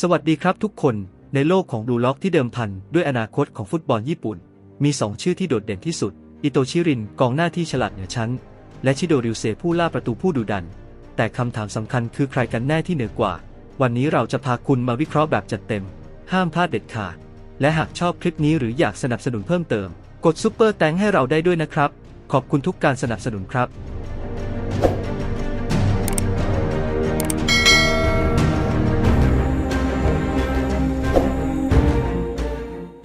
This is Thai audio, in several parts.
สวัสดีครับทุกคนในโลกของดูล็อกที่เดิมพันด้วยอนาคตของฟุตบอลญี่ปุ่น มี 2 ชื่อที่โดดเด่นที่สุด อิโตชิรินกองหน้าที่ฉลาดเหนือชั้น และชิโดริวเซผู้ล่าประตูผู้ดุดัน แต่คำถามสำคัญคือใครกันแน่ที่เหนือกว่า วันนี้เราจะพาคุณมาวิเคราะห์แบบจัดเต็ม ห้ามพลาดเด็ดขาด และหากชอบคลิปนี้หรืออยากสนับสนุนเพิ่มเติม กดซุปเปอร์แตงให้เราได้ด้วยนะครับ ขอบคุณทุกการสนับสนุนครับ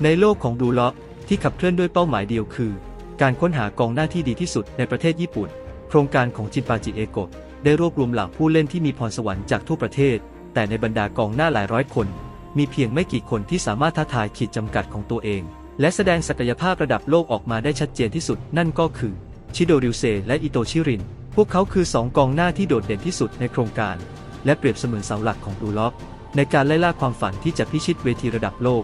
ในโลกของดูล็อกที่ขับเคลื่อนด้วยเป้าหมายเดียวคือ การค้นหากองหน้าที่ดีที่สุดในประเทศญี่ปุ่น โครงการของจินปาจิเอโกะได้รวบรวมเหล่าผู้เล่นที่มีพรสวรรค์จากทั่วประเทศ แต่ในบรรดากองหน้าหลายร้อยคน มีเพียงไม่กี่คนที่สามารถท้าทายขีดจำกัดของตัวเอง และแสดงศักยภาพระดับโลกออกมาได้ชัดเจนที่สุด นั่นก็คือชิโดริวเซและอิโตชิริน พวกเขาคือสองกองหน้าที่โดดเด่นที่สุดในโครงการ และเปรียบเสมือนเสาหลักของดูล็อกในการไล่ล่าความฝันที่จะพิชิตเวทีระดับโลก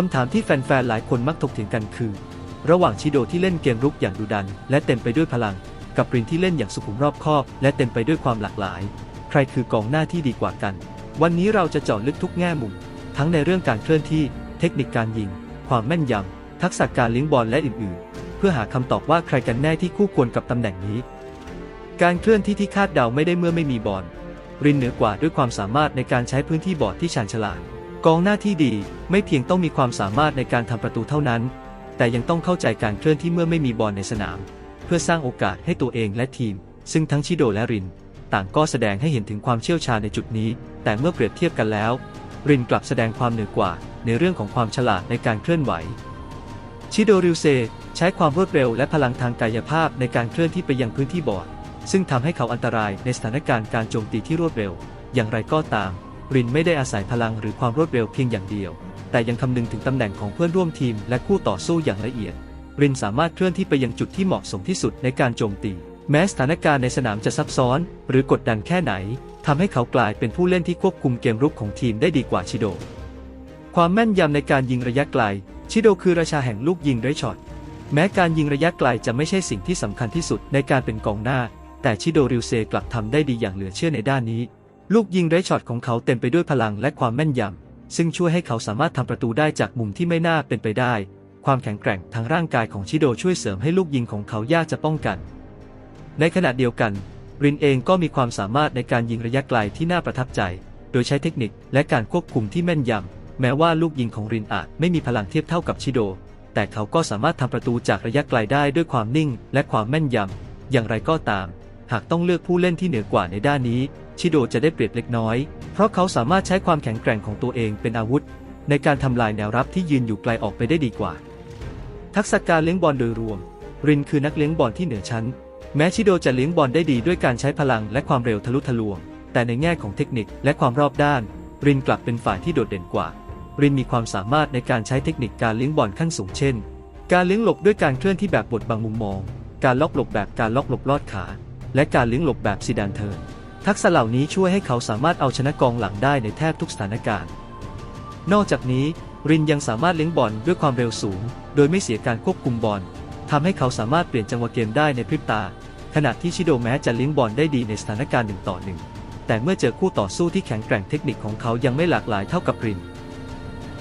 คำถามที่แฟนๆ หลายคนมักถกเถียงกันคือ ระหว่างชิโดที่เล่นเกมรุกอย่างดุดัน และเต็มไปด้วยพลัง กับรินที่เล่นอย่างสุขุมรอบคอบ และเต็มไปด้วยความหลากหลาย ใครคือกองหน้าที่ดีกว่ากัน วันนี้เราจะเจาะลึกทุกแง่มุม ทั้งในเรื่องการเคลื่อนที่ เทคนิคการยิง ความแม่นยำ ทักษะการเลี้ยงบอลและอื่นๆ เพื่อหาคำตอบว่าใครกันแน่ที่คู่ควรกับตำแหน่งนี้ การเคลื่อนที่ที่คาดเดาไม่ได้เมื่อไม่มีบอลรินเหนือกว่าด้วยความสามารถในการใช้พื้นที่บอร์ดที่ชาญฉลาด กองหน้าที่ดีไม่เพียงต้องมีความสามารถในการทำประตูเท่านั้น แต่ยังต้องเข้าใจการเคลื่อนที่เมื่อไม่มีบอลในสนาม เพื่อสร้างโอกาสให้ตัวเองและทีม ซึ่งทั้งชิโดและริน ต่างก็แสดงให้เห็นถึงความเชี่ยวชาญในจุดนี้ แต่เมื่อเปรียบเทียบกันแล้ว รินกลับแสดงความเหนือกว่า ในเรื่องของความฉลาดในการเคลื่อนไหว ชิโดริวเซใช้ความรวดเร็วและพลังทางกายภาพในการเคลื่อนที่ไปยังพื้นที่บอดซึ่งทำให้เขาอันตรายในสถานการณ์การโจมตีที่รวดเร็ว อย่างไรก็ตาม รินไม่ได้อาศัยพลังหรือความรวดเร็วเพียงอย่างเดียว แต่ยังคำนึงถึงตำแหน่งของเพื่อนร่วมทีมและคู่ต่อสู้อย่างละเอียด รินสามารถเคลื่อนที่ไปยังจุดที่เหมาะสมที่สุดในการโจมตี แม้สถานการณ์ในสนามจะซับซ้อน หรือกดดันแค่ไหนทำให้เขากลายเป็นผู้เล่นที่ควบคุมเกมรุกของทีมได้ดีกว่าชิโด ความแม่นยำในการยิงระยะไกล ชิโดคือราชาแห่งลูกยิงไร้ช็อต แม้การยิงระยะไกลจะไม่ใช่สิ่งที่สำคัญที่สุดในการเป็นกองหน้า แต่ชิโดริวเซกลับทำได้ดีอย่างเหลือเชื่อในด้านนี้ ลูกยิงไรช็อตของเขาเต็มไปด้วยพลังและความแม่นยำ ซึ่งช่วยให้เขาสามารถทำประตูได้จากมุมที่ไม่น่าเป็นไปได้ ความแข็งแกร่งทางร่างกายของชิโดช่วยเสริมให้ลูกยิงของเขายากจะป้องกัน ในขณะเดียวกัน รินเองก็มีความสามารถในการยิงระยะไกลที่น่าประทับใจ โดยใช้เทคนิคและการควบคุมที่แม่นยำ แม้ว่าลูกยิงของรินอาจไม่มีพลังเทียบเท่ากับชิโด แต่เขาก็สามารถทำประตูจากระยะไกลได้ด้วยความนิ่ง และความแม่นยำ อย่างไรก็ตาม หากต้องเลือกผู้เล่นที่เหนือกว่าในด้านนี้ ชิโดจะได้เปรียบเล็กน้อย เพราะเขาสามารถใช้ความแข็งแกร่งของตัวเองเป็นอาวุธ ในการทำลายแนวรับที่ยืนอยู่ไกลออกไปได้ดีกว่า ทักษะการเลี้ยงบอลโดยรวม รินคือนักเลี้ยงบอลที่เหนือชั้น แม้ชิโดจะเลี้ยงบอลได้ดีด้วยการใช้พลังและความเร็วทะลุทะลวง แต่ในแง่ของเทคนิคและความรอบด้าน รินกลับเป็นฝ่ายที่โดดเด่นกว่า รินมีความสามารถในการใช้เทคนิคการเลี้ยงบอลขั้นสูงเช่น การเลี้ยงหลบด้วยการเคลื่อนที่แบบบดบังมุมมอง การล็อกหลบแบบการล็อกหลบลอดขา และการเลี้ยงหลบแบบซีดานเทิร์นทักษะเหล่านี้ช่วยให้เขาสามารถเอาชนะกองหลังได้ในแทบทุกสถานการณ์ นอกจากนี้ รินยังสามารถเลี้ยงบอลด้วยความเร็วสูง โดยไม่เสียการควบคุมบอลทำให้เขาสามารถเปลี่ยนจังหวะเกมได้ในพริบตา ขณะที่ชิโดแม้จะเลี้ยงบอลได้ดีในสถานการณ์หนึ่งต่อหนึ่งแต่เมื่อเจอคู่ต่อสู้ที่แข็งแกร่งเทคนิคของเขายังไม่หลากหลายเท่ากับริน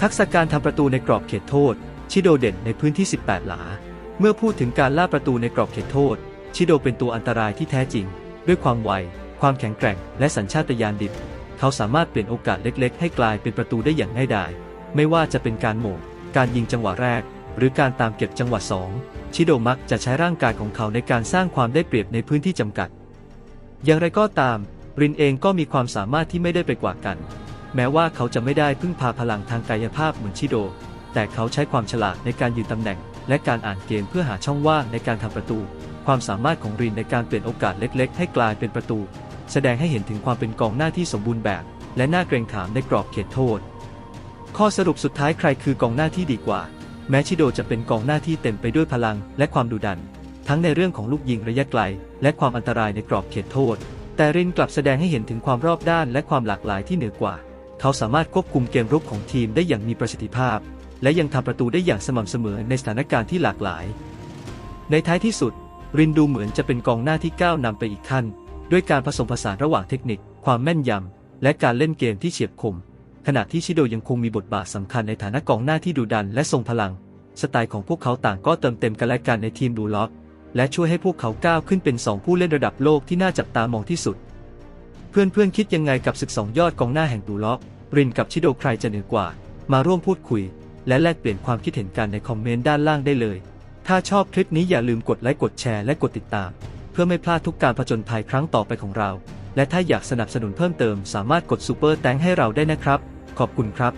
ทักษะการทำประตูในกรอบเขตโทษ ชิโดเด่นในพื้นที่ 18 หลา เมื่อพูดถึงการล่าประตูในกรอบเขตโทษ ชิโดเป็นตัวอันตรายที่แท้จริง ด้วยความไว ความแข็งแกร่ง และสัญชาตญาณดิบ เขาสามารถเปลี่ยนโอกาสเล็กๆ ให้กลายเป็นประตูได้อย่างง่ายดาย ไม่ว่าจะเป็นการโหม่งการยิงจังหวะแรก หรือการตามเก็บจังหวะสองชิโดมักจะใช้ร่างกายของเขาในการสร้างความได้เปรียบในพื้นที่จำกัด อย่างไรก็ตาม รินเองก็มีความสามารถที่ไม่ได้ไปกว่ากัน แม้ว่าเขาจะไม่ได้พึ่งพาพลังทางกายภาพเหมือนชิโด แต่เขาใช้ความฉลาดในการยืนตำแหน่ง และการอ่านเกมเพื่อหาช่องว่างในการทำประตู ความสามารถของรินในการเปลี่ยนโอกาสเล็กๆ ให้กลายเป็นประตู แสดงให้เห็นถึงความเป็นกองหน้าที่สมบูรณ์แบบ และน่าเกรงขามในกรอบเขตโทษ ข้อสรุปสุดท้ายใครคือกองหน้าที่ดีกว่า แม้ชิโดจะเป็นกองหน้าที่เต็มไปด้วยพลังและความดุดัน ทั้งในเรื่องของลูกยิงระยะไกล และความอันตรายในกรอบเขตโทษ แต่รินกลับแสดงให้เห็นถึงความรอบด้านและความหลากหลายที่เหนือกว่า เขาสามารถควบคุมเกมรุกของทีมได้อย่างมีประสิทธิภาพ และยังทำประตูได้อย่างสม่ำเสมอในสถานการณ์ที่หลากหลาย ในท้ายที่สุด รินดูเหมือนจะเป็นกองหน้าที่ก้าวนำไปอีกขั้น ด้วยการผสมผสานระหว่างเทคนิค ความแม่นยำ และการเล่นเกมที่เฉียบคม ขณะที่ชิโดยังคงมีบทบาทสำคัญในฐานะกองหน้าที่ดุดันและทรงพลัง สไตล์ของพวกเขาต่างก็เติมเต็มกันและกันในทีมดูล็อก และช่วยให้พวกเขาก้าวขึ้นเป็นสองผู้เล่นระดับโลกที่น่าจับตามองที่สุด เพื่อนๆคิดยังไงกับศึกสองยอดกองหน้าแห่งดูล็อก รินกับชิโดใครจะเหนือกว่า มาร่วมพูดคุย และแลกเปลี่ยนความคิดเห็นกันในคอมเมนต์ด้านล่างได้เลย ถ้าชอบคลิปนี้อย่าลืมกดไลค์กดแชร์และกดติดตาม เพื่อไม่พลาดทุกการผจญภัยครั้งต่อไปของเรา และถ้าอยากสนับสนุนเพิ่มเติมสามารถกดซูเปอร์แตงให้เราได้นะครับ ขอบคุณครับ